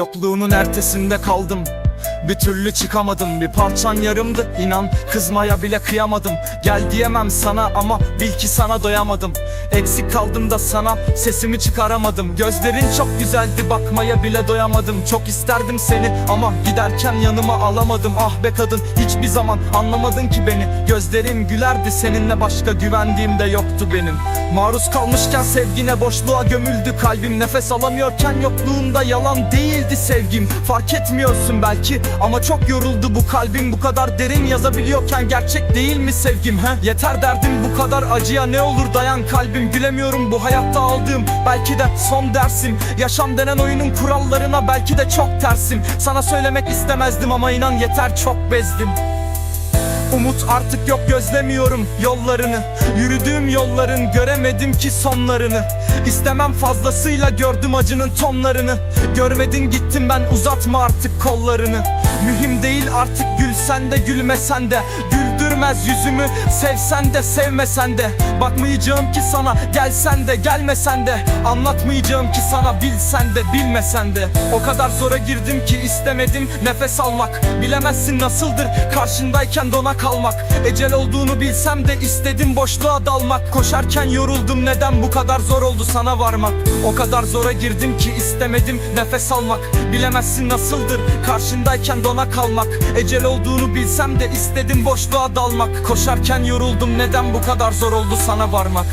Yokluğunun ertesinde kaldım bir türlü çıkamadım Bir parçan yarımdı. İnan Kızmaya bile kıyamadım. Gel diyemem sana ama bil ki sana doyamadım. Eksik kaldım da sana sesimi çıkaramadım. Gözlerin çok güzeldi bakmaya bile doyamadım. Çok isterdim seni ama giderken yanıma alamadım. Ah be kadın hiçbir zaman anlamadın ki beni. Gözlerim gülerdi seninle başka güvendiğim de yoktu benim. Maruz kalmışken sevgine boşluğa gömüldü kalbim. Nefes alamıyorken yokluğunda yalan değildi sevgim. Fark etmiyorsun belki ama çok yoruldu bu kalbim Bu kadar derin yazabiliyorken gerçek değil mi sevgim he? Yeter derdim bu kadar acıya ne olur dayan kalbim. Gülemiyorum bu hayatta aldığım belki de son dersim. Yaşam denen oyunun kurallarına belki de çok tersim. Sana söylemek istemezdim ama inan yeter çok bezdim. Umut artık yok gözlemiyorum yollarını. Yürüdüğüm yolların göremedim ki sonlarını. İstemem fazlasıyla gördüm acının tonlarını. Görmedin gittim ben uzatma artık kollarını Mühim değil artık gülsen de gülmesen de Güldürmez yüzümü. Sevsen de sevmesen de. Bakmayacağım ki sana gelsen de gelmesen de. Anlatmayacağım ki sana bilsen de bilmesen de. O kadar zora girdim ki istemedim nefes almak. Bilemezsin nasıldır karşındayken dona kalmak. Ecel olduğunu bilsem de istedim boşluğa dalmak. Koşarken yoruldum neden bu kadar zor oldu sana varmak? O kadar zora girdim ki istemedim nefes almak. Bilemezsin nasıldır karşındayken dona kalmak. Ecel olduğunu bilsem de istedim boşluğa dalmak Koşarken yoruldum neden bu kadar zor oldu sana varmak